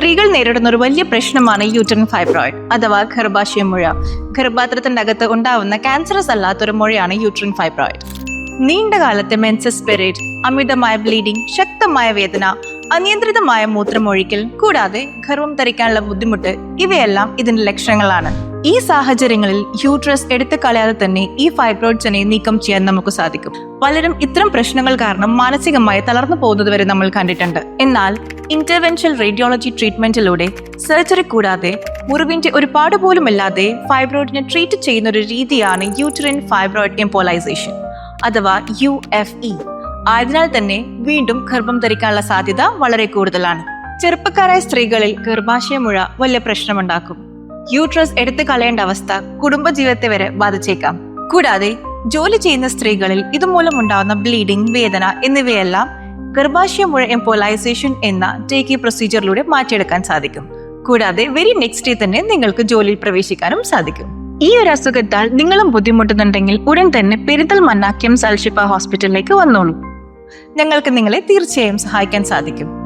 സ്ത്രീകൾ നേരിടുന്ന ഒരു വലിയ പ്രശ്നമാണ് യൂട്ടൻ ഫൈബ്രോയിഡ് അഥവാ ഗർഭാശയ മുഴ. ഗർഭാത്രത്തിന്റെ അകത്ത് ഉണ്ടാവുന്ന ക്യാൻസറസ് അല്ലാത്തൊരു മുഴയാണ് യൂട്രൻ ഫൈബ്രോയിഡ്. നീണ്ട കാലത്തെ മെൻസസ് പെരീഡ് അമിതമായ ബ്ലീഡിംഗ് ശക്തമായ വേദന അനിയന്ത്രിതമായ മൂത്രമൊഴിക്കൽ കൂടാതെ ഗർഭം ധരിക്കാനുള്ള ബുദ്ധിമുട്ട് ഇവയെല്ലാം ഇതിന്റെ ലക്ഷണങ്ങളാണ്. ഈ സാഹചര്യങ്ങളിൽ യൂട്രസ് എടുത്തു കളയാതെ തന്നെ ഈ ഫൈബ്രോയിഡ്സിനെ നീക്കം ചെയ്യാൻ നമുക്ക് സാധിക്കും. പലരും ഇത്തരം പ്രശ്നങ്ങൾ കാരണം മാനസികമായി തളർന്നു പോകുന്നത് വരെ നമ്മൾ കണ്ടിട്ടുണ്ട്. എന്നാൽ ഇന്റർവെൻഷൽ റേഡിയോളജി ട്രീറ്റ്മെന്റിലൂടെ സർജറി കൂടാതെ മുറിവിന്റെ ഒരു പാട് പോലും ഇല്ലാതെ ഫൈബ്രോയിഡിനെ ട്രീറ്റ് ചെയ്യുന്ന ഒരു രീതിയാണ് യൂട്രിൻ ഫൈബ്രോയിഡ് എംപോളൈസേഷൻ അഥവാ യു എഫ് ഇ ആയതിനാൽ തന്നെ വീണ്ടും ഗർഭം ധരിക്കാനുള്ള സാധ്യത വളരെ കൂടുതലാണ്. ചെറുപ്പക്കാരായ സ്ത്രീകളിൽ ഗർഭാശയമുഴ വലിയ പ്രശ്നമുണ്ടാക്കും. യൂട്രസ് എടുത്തു കളയേണ്ട അവസ്ഥ കുടുംബജീവിതത്തെ വരെ ബാധിച്ചേക്കാം. കൂടാതെ ജോലി ചെയ്യുന്ന സ്ത്രീകളിൽ ഇതുമൂലം ഉണ്ടാകുന്ന ബ്ലീഡിംഗ് വേദന എന്നിവയെല്ലാം ഗർഭാശയ മുഴ എംപോലൈസേഷൻ എന്ന ടേക്കി പ്രൊസീജിയറിലൂടെ മാറ്റിയെടുക്കാൻ സാധിക്കും. കൂടാതെ വെരി നെക്സ്റ്റ് ഡേ തന്നെ നിങ്ങൾക്ക് ജോലിയിൽ പ്രവേശിക്കാനും സാധിക്കും. ഈ ഒരു അസുഖത്താൽ നിങ്ങളും ബുദ്ധിമുട്ടുന്നുണ്ടെങ്കിൽ ഉടൻ തന്നെ പെരിന്തൽമണ്ണ മന്നാക്യം അൽഷിഫ ഹോസ്പിറ്റലിലേക്ക് വന്നോളൂ. ഞങ്ങൾക്ക് നിങ്ങളെ തീർച്ചയായും സഹായിക്കാൻ സാധിക്കും.